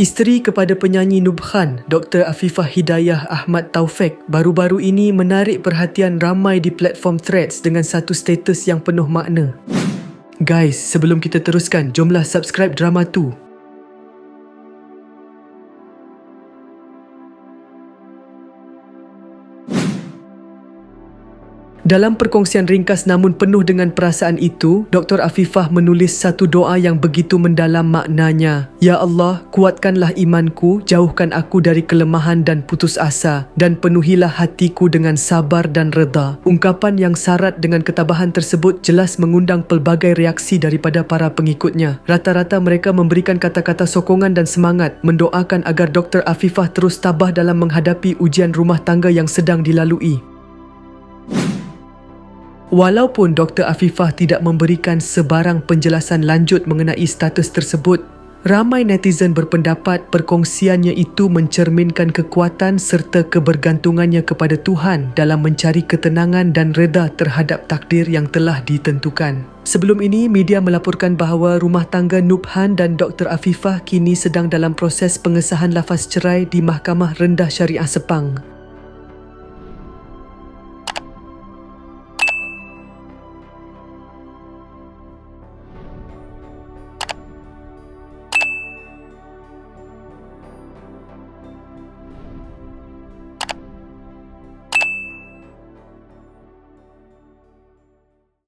Isteri kepada penyanyi Nubhan, Dr. Afifah Hidayah Ahmad Taufik, baru-baru ini menarik perhatian ramai di platform Threads dengan satu status yang penuh makna. Guys, sebelum kita teruskan, jomlah subscribe drama tu. Dalam perkongsian ringkas namun penuh dengan perasaan itu, Dr. Afifah menulis satu doa yang begitu mendalam maknanya. Ya Allah, kuatkanlah imanku, jauhkan aku dari kelemahan dan putus asa, dan penuhilah hatiku dengan sabar dan reda. Ungkapan yang syarat dengan ketabahan tersebut jelas mengundang pelbagai reaksi daripada para pengikutnya. Rata-rata mereka memberikan kata-kata sokongan dan semangat, mendoakan agar Dr. Afifah terus tabah dalam menghadapi ujian rumah tangga yang sedang dilalui. Walaupun Dr. Afifah tidak memberikan sebarang penjelasan lanjut mengenai status tersebut, ramai netizen berpendapat perkongsiannya itu mencerminkan kekuatan serta kebergantungannya kepada Tuhan dalam mencari ketenangan dan reda terhadap takdir yang telah ditentukan. Sebelum ini, media melaporkan bahawa rumah tangga Nubhan dan Dr. Afifah kini sedang dalam proses pengesahan lafaz cerai di Mahkamah Rendah Syariah Sepang.